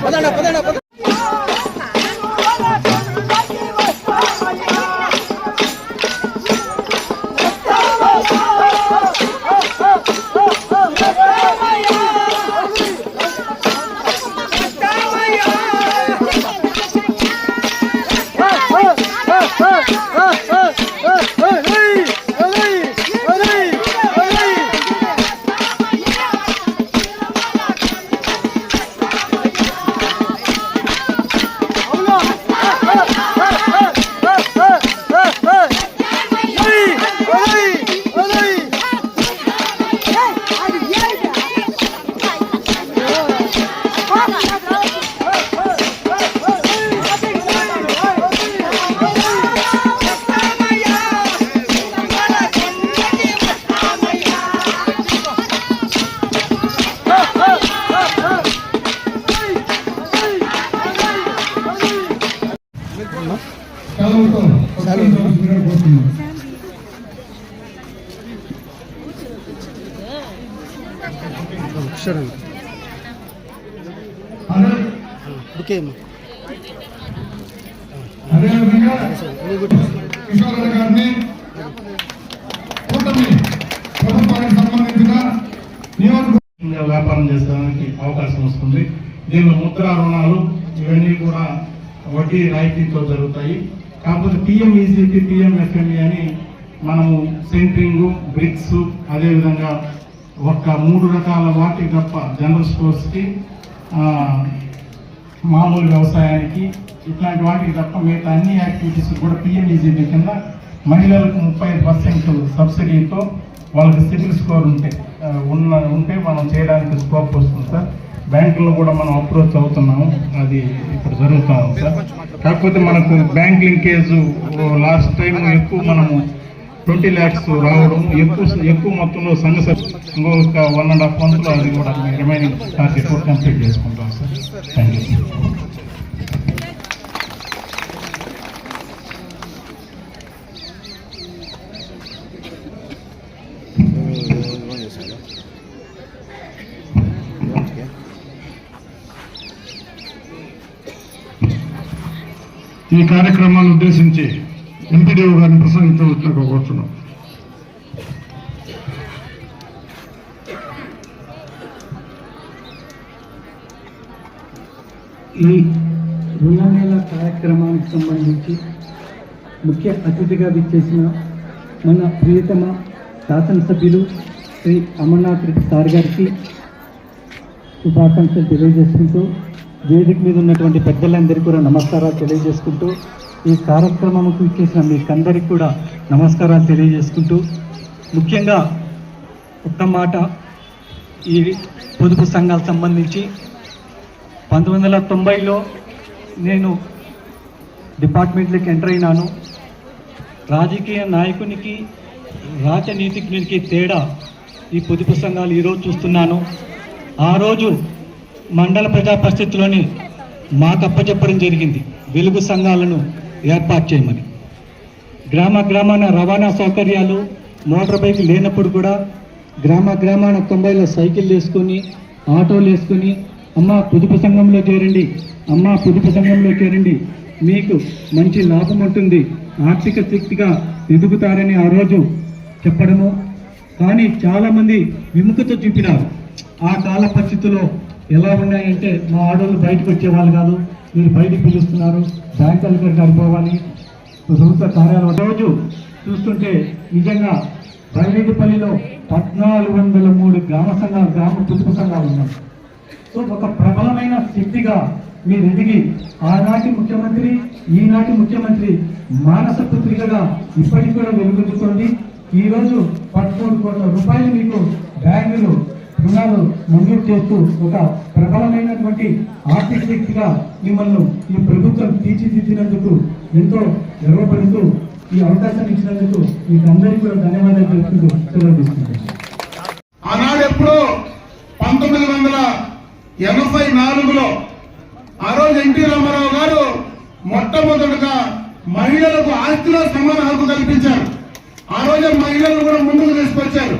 Ponela, ponela, ponela. అదేవిధంగా కిషోర్ గారిని కూటమి ప్రభుత్వానికి సంబంధించిన నియోజకవర్గ వ్యాపారం చేసుకోవడానికి అవకాశం వస్తుంది. దీనిలో ముద్ర రుణాలు ఇవన్నీ కూడా వడ్డీ రాయితీతో జరుగుతాయి. కాకపోతే పిఎంఈజీపీ పిఎంఎఫ్ఎంఈ అని మనము సెంట్రింగ్ బ్రిక్స్ అదేవిధంగా ఒక మూడు రకాల వాటికి తప్ప జనరల్ స్టోర్స్కి మామూలు వ్యవసాయానికి ఇట్లాంటి వాటికి తప్ప మిగతా అన్ని యాక్టివిటీస్ కూడా పిఎంఈజీపీ కింద మహిళలకు ముప్పై పర్సెంట్ సబ్సిడీతో వాళ్ళకి సిబిల్ స్కోర్ ఉంటే ఉన్న ఉంటే మనం చేయడానికి స్కోప్ వస్తుంది సార్. బ్యాంకుల్లో కూడా మనం అప్రోచ్ అవుతున్నాము. అది ఇప్పుడు జరుగుతూ ఉంది సార్. కాకపోతే మనకు బ్యాంక్ లింకేజ్ లాస్ట్ టైం ఎక్కువ మనము ట్వంటీ ల్యాక్స్ రావడం ఎక్కువ ఎక్కువ మొత్తంలో సంఘ సభ్యు- ఇంకొక వన్ అండ్ హాఫ్ మంత్లో అది కూడా రిమైనింగ్ టార్గెట్ కంప్లీట్ చేసుకుంటాం సార్. థ్యాంక్ యూ ఈ కార్యక్రమాన్ని ఉద్దేశించి ఎంపీడీఓ గారిని ప్రసంగించవచ్చుగా కోరుతున్నాం. ఈ రుణమేళ కార్యక్రమానికి సంబంధించి ముఖ్య అతిథిగా విచ్చేసిన మన ప్రియతమ శాసనసభ్యులు శ్రీ అమర్నాథ్ రెడ్డి సార్ గారికి శుభాకాంక్షలు తెలియజేసుకుంటూ వేదిక మీద ఉన్నటువంటి పెద్దలందరికీ కూడా నమస్కారాలు తెలియజేసుకుంటూ ఈ కార్యక్రమంకు ఇచ్చేసిన మీకందరికీ కూడా నమస్కారాలు తెలియజేసుకుంటూ ముఖ్యంగా ఒక్క మాట ఈ పొదుపు సంఘాలకు సంబంధించి పంతొమ్మిది వందల తొంభైలో నేను డిపార్ట్మెంట్లోకి ఎంటర్ అయినాను. రాజకీయ నాయకునికి రాజనీతిజ్ఞునికి తేడా ఈ పొదుపు సంఘాలు ఈరోజు చూస్తున్నాను. ఆ రోజు మండల ప్రజా పరిస్థితిలోని మాకు అప్పచెప్పడం జరిగింది. వెలుగు సంఘాలను ఏర్పాటు చేయమని. గ్రామ గ్రామాన రవాణా సౌకర్యాలు మోటార్ బైక్ లేనప్పుడు కూడా గ్రామ గ్రామాన తొంభైలో సైకిల్ వేసుకొని ఆటోలు వేసుకొని అమ్మ పొదుపు సంఘంలో చేరండి అమ్మ పొదుపు సంఘంలో చేరండి మీకు మంచి లాభం ఉంటుంది ఆర్థిక శక్తిగా ఎదుగుతారని ఆ రోజు చెప్పడము. కానీ చాలామంది విముఖత చూపినారు. ఆ కాల పరిస్థితుల్లో ఎలా ఉన్నాయంటే మా ఆడవాళ్ళు బయటకు వచ్చేవాళ్ళు కాదు మీరు బయటికి పిలుస్తున్నారు. బ్యాంకుల గారికి అనుకోవాలి ప్రభుత్వ కార్యాలయం రోజు చూస్తుంటే నిజంగా బైరెడ్డిపల్లిలో పద్నాలుగు వందల మూడు గ్రామ సంఘాలు గ్రామ పొదుపు సంఘాలు ఉన్నాయి. సో ఒక ప్రబలమైన శక్తిగా మీరు ఎదిగి ఆనాటి ముఖ్యమంత్రి ఈనాటి ముఖ్యమంత్రి మానస పుత్రికగా ఇప్పటికి కూడా వెలుగొందుతోంది. ఈరోజు పదమూడు కోట్ల రూపాయలు మీకు బ్యాంకులు రుణాలు మంజూరు చేస్తూ ఒక ప్రబలమైనటువంటి ఆర్థిక శక్తిగా మిమ్మల్ని ఈ ప్రభుత్వం తీర్చిదిద్దినందుకు ఎంతో గర్వపడుతూ ఈ అవకాశం ఇచ్చినందుకు మీకు అందరికీ కూడా ధన్యవాదాలు తెలుపుతూ సెలవు తీసుకుంటున్నాను. ఆనాడు ఎప్పుడో పంతొమ్మిది వందల ఎనభై నాలుగులో ఆ రోజు ఎన్టీ రామారావు గారు మొట్టమొదటిగా మహిళలకు ఆస్తిలో సమాన హక్కు కల్పించారు. ఆ రోజే మహిళలను కూడా ముందుకు తీసుకొచ్చారు.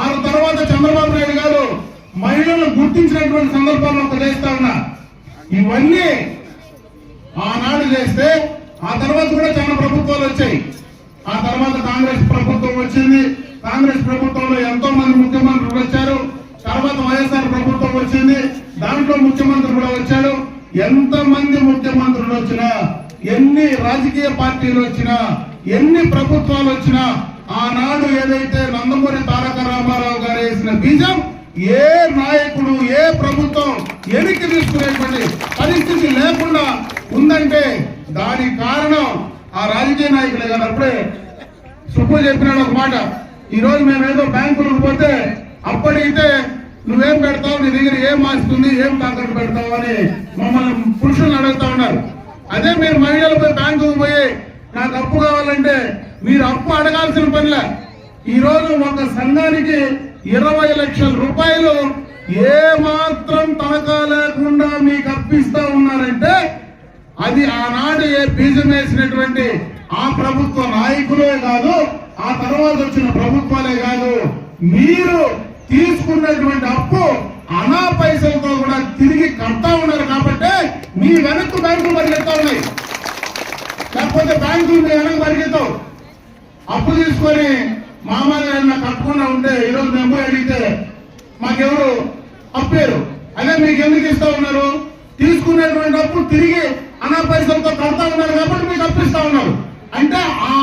ఆ తర్వాత చంద్రబాబు నాయుడు గారు మహిళలను గుర్తించినటువంటి సందర్భాల్లో ఒక చేస్తా ఉన్నా. ఇవన్నీ ఆనాడు చేస్తే ఆ తర్వాత కూడా చాలా ప్రభుత్వాలు వచ్చాయి. ఆ తర్వాత కాంగ్రెస్ ప్రభుత్వం వచ్చింది. కాంగ్రెస్ ప్రభుత్వంలో ఎంతో మంది ముఖ్యమంత్రులు వచ్చారు. తర్వాత వైఎస్ఆర్ ప్రభుత్వం వచ్చింది. దాంట్లో ముఖ్యమంత్రి కూడా వచ్చాడు ఎంత మంది ముఖ్యమంత్రులు వచ్చినా ఎన్ని రాజకీయ పార్టీలు వచ్చినా ఎన్ని ప్రభుత్వాలు వచ్చినా ఆనాడు ఏదైతే నందమూరి తారక రామారావు గారు వేసిన బీజం ఏ నాయకుడు ఏ ప్రభుత్వం ఎనికి తీసుకునేటువంటి పరిస్థితి లేకుండా ఉందంటే దానికి కారణం ఆ రాజకీయ నాయకులే కదా. అప్పుడే సుబ్బు చెప్పినాడు ఒక మాట ఈరోజు మేమేదో బ్యాంకులకు పోతే అప్పటికైతే నువ్వేం పెడతావు నీ దగ్గర ఏం ఆస్తుంది ఏం తాకట్టు పెడతావు అని మమ్మల్ని పురుషులను అడుగుతా ఉన్నారు. అదే మీరు మహిళలు పోయి బ్యాంకుకు పోయి నాకు అప్పు కావాలంటే మీరు అప్పు అడగాల్సిన పనిలే. ఈరోజు ఒక సంఘానికి ఇరవై లక్షల రూపాయలు ఏ మాత్రం తనఖా లేకుండా మీకు అప్పిస్తా ఉన్నారంటే అది ఆనాడు ఏ బీజం వేసినటువంటి ఆ ప్రభుత్వ నాయకులే కాదు ఆ తర్వాత వచ్చిన ప్రభుత్వాలే కాదు. మీరు తీసుకున్నటువంటి అప్పు అనా పైసలతో కూడా తిరిగి కడతా ఉన్నారు కాబట్టి మీ వెనక్కు బ్యాంకులు పరిగెత్తా ఉన్నాయి. లేకపోతే బ్యాంకులు మీ వెనక్కు పరిగెత్తావు. అప్పు తీసుకొని మామూలుగా ఏమన్నా కట్టకుండా ఉంటే ఈరోజు మేము అడిగితే మాకెవరు అప్పారు. అదే మీకు ఎందుకు ఇస్తా ఉన్నారు? తీసుకునేటువంటి అప్పు తిరిగి అనా పైసలతో కడతా ఉన్నారు కాబట్టి మీకు అప్పిస్తా ఉన్నారు. అంటే ఆ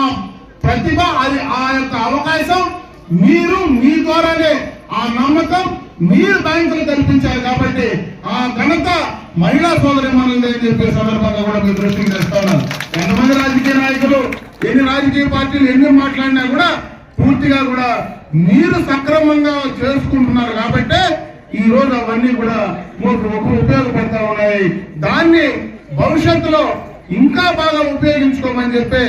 ప్రతిభ అది ఆ యొక్క అవకాశం మీరు మీ ద్వారానే ఆ నమ్మకం మీరు బ్యాంకులు కల్పించారు కాబట్టి ఆ ఘనత మహిళా సోదరి మనల్ని చెప్పే సందర్భంగా కూడా మీ దృష్టికి తెస్తాను ఎంతమంది రాజకీయ నాయకులు ఎన్ని రాజకీయ పార్టీలు ఎన్ని మాట్లాడినా కూడా పూర్తిగా కూడా మీరు సక్రమంగా చేసుకుంటున్నారు కాబట్టి ఈ రోజు అవన్నీ కూడా ఉపయోగపడతా ఉన్నాయి. దాన్ని భవిష్యత్తులో ఇంకా బాగా ఉపయోగించుకోమని చెప్పి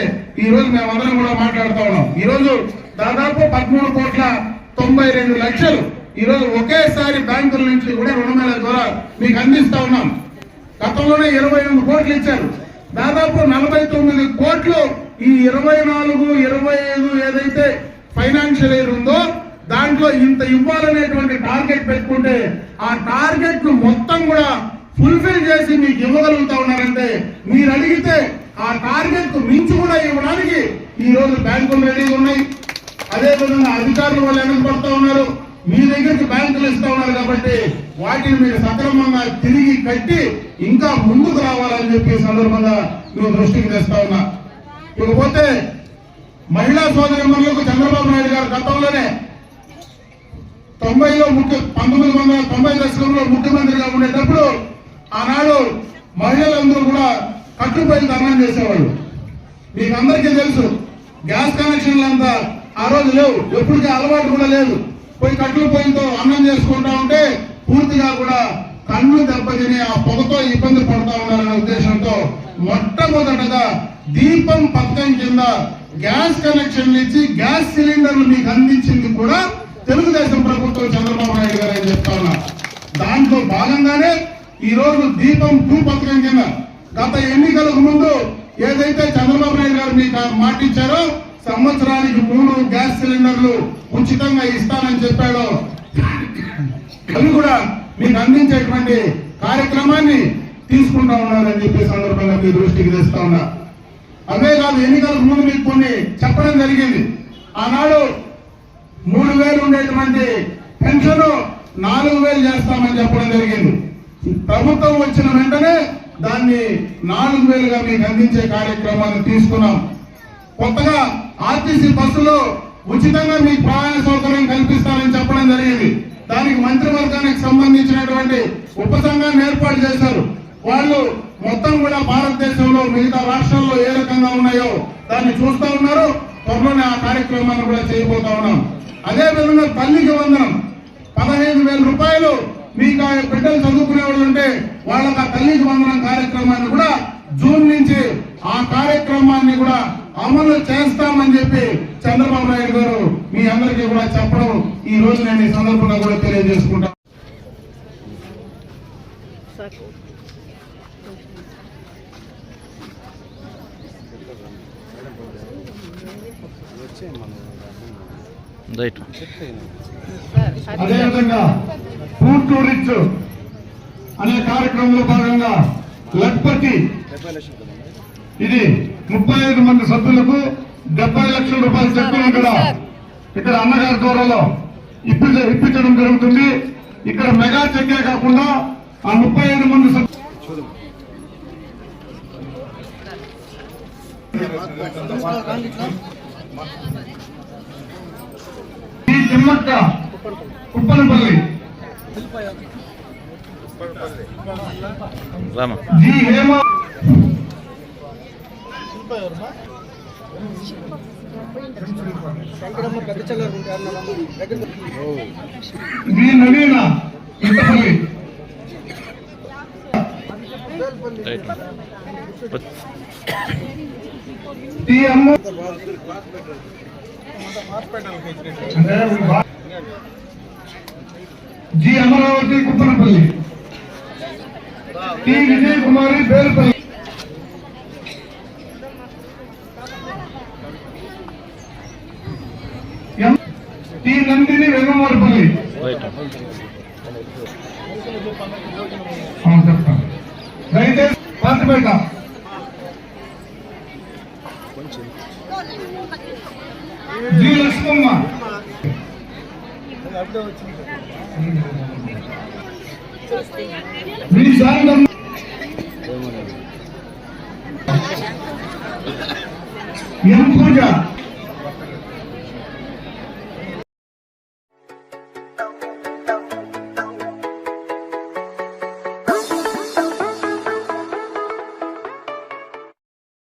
ఈ రోజు మేమందరం కూడా మాట్లాడుతూ ఉన్నాం. ఈ రోజు దాదాపు పదమూడు కోట్ల తొంభై రెండు లక్షలు ఈరోజు ఒకేసారి బ్యాంకుల నుంచి కూడా రుణమేళ ద్వారా మీకు అందిస్తా ఉన్నాం. గతంలోనే ఇరవై ఎనిమిది కోట్లు ఇచ్చారు. దాదాపు నలభై తొమ్మిది కోట్లు ఈ ఇరవై నాలుగు ఇరవై ఐదు ఏదైతే ఫైనాన్షియల్ ఇయర్ ఉందో దాంట్లో ఇంత ఇవ్వాలనేటువంటి టార్గెట్ పెట్టుకుంటే ఆ టార్గెట్ను మొత్తం కూడా ఫుల్ఫిల్ చేసి మీకు ఇవ్వగలుగుతా ఉన్నారంటే మీరు అడిగితే ఆ టార్గెట్కు మించి కూడా ఇవ్వడానికి ఈ రోజు బ్యాంకులు రెడీగా ఉన్నాయి. అదే విధంగా అధికారులు వాళ్ళు వెనక ఉన్నారు. మీ దగ్గరికి బ్యాంకులు ఇస్తా ఉన్నారు కాబట్టి వాటిని మీరు సక్రమంగా తిరిగి కట్టి ఇంకా ముందుకు రావాలని చెప్పి సందర్భంగా మేము దృష్టికి తెస్తా ఉన్నా. ఇకపోతే మహిళా సోదరిమణులకు చంద్రబాబు నాయుడు గారు గతంలోనే తొంభైలో ముఖ్య పంతొమ్మిది వందల తొంభై దశకంలో ముఖ్యమంత్రిగా ఉండేటప్పుడు ఆనాడు మహిళలందరూ కూడా కట్టుబడి ధర్నం చేసేవాళ్ళు. మీకు అందరికీ తెలుసు గ్యాస్ కనెక్షన్లు అంతా ఆ రోజు లేవు ఎప్పటికీ అలవాటు కూడా లేదు. పోయి కట్లు పొయ్యితో అన్నం చేసుకుంటా ఉంటే పూర్తిగా కూడా కళ్ళు దెబ్బతిని ఆ పొగతో ఇబ్బంది పడతా ఉన్నారనే ఉద్దేశంతో మొట్టమొదటగా దీపం పథకం కింద గ్యాస్ కనెక్షన్లు ఇచ్చి గ్యాస్ సిలిండర్లు మీకు అందించింది కూడా తెలుగుదేశం ప్రభుత్వం చంద్రబాబు నాయుడు గారు అని చెప్తా ఉన్నా. దాంట్లో భాగంగానే ఈ రోజు దీపం టూ పథకం కింద గత ఎన్నికలకు ముందు ఏదైతే చంద్రబాబు నాయుడు గారు మీకు మాట ఇచ్చారో సంవత్సరానికి మూడు గ్యాస్ సిలిండర్లు ఉచితంగా ఇస్తానని చెప్పాడో. అవి కూడా మీకు అందించేటువంటి కార్యక్రమాన్ని తీసుకుంటా ఉన్నారని చెప్పే సందర్భంగా మీ దృష్టికి తెస్తా ఉన్నా. అవే కాదు ఎన్నికలకు ముందు మీకు కొన్ని చెప్పడం జరిగింది. ఆనాడు మూడు వేలు ఉండేటువంటి పెన్షన్ నాలుగు వేలు చేస్తామని చెప్పడం జరిగింది. ప్రభుత్వం వచ్చిన వెంటనే దాన్ని నాలుగు వేలుగా మీకు అందించే కార్యక్రమాన్ని తీసుకున్నాం. కొత్తగా ఆర్టీసీ బస్సులో ఉచితంగా మీకు ప్రయాణ సౌకర్యం కల్పిస్తారని చెప్పడం జరిగింది. దానికి మంత్రివర్గానికి సంబంధించినటువంటి ఉపసంఘాన్ని ఏర్పాటు చేశారు. వాళ్ళు మొత్తం కూడా భారతదేశంలో మిగతా రాష్ట్రాల్లో ఏ రకంగా ఉన్నాయో దాన్ని చూస్తా ఉన్నారు. త్వరలోనే ఆ కార్యక్రమాన్ని కూడా చేయబోతా ఉన్నాం. అదే విధంగా తల్లికి వందనం. పదహైదు వేల రూపాయలు మీకు ఆ బిడ్డలు చదువుకునే వాళ్ళు ఉంటే వాళ్ళకి ఆ తల్లికి వందనం కార్యక్రమాన్ని కూడా జూన్ నుంచి ఆ కార్యక్రమాన్ని కూడా అమలు చేస్తామని చెప్పి చంద్రబాబు నాయుడు గారు మీ అందరికీ కూడా చెప్పడం ఈ రోజు నేను ఈ సందర్భంగా కూడా తెలియజేసుకుంటాను రైట్ అదేవిధంగా ఫుడ్ టు రిచ్ అనే కార్యక్రమంలో భాగంగా లక్పతి ఇది ముప్పై ఐదు మంది సభ్యులకు డెబ్బై లక్షల రూపాయల చెక్కులు ఇక్కడ ఇక్కడ అన్నగారి దూరంలో ఇప్పించ ఇప్పించడం జరుగుతుంది. ఇక్కడ మెగా చెక్కే కాకుండా ఆ ముప్పై ఐదు మంది సభ్యులు ఈ Timmakka Kuppanapalli. Rama. G Hema G Naveena Intapalli right T G Amaravati Kuppanapalli. T Vijay Kumari Perupalli. Patipeta G Lakshmamma మీ ఎం పూజ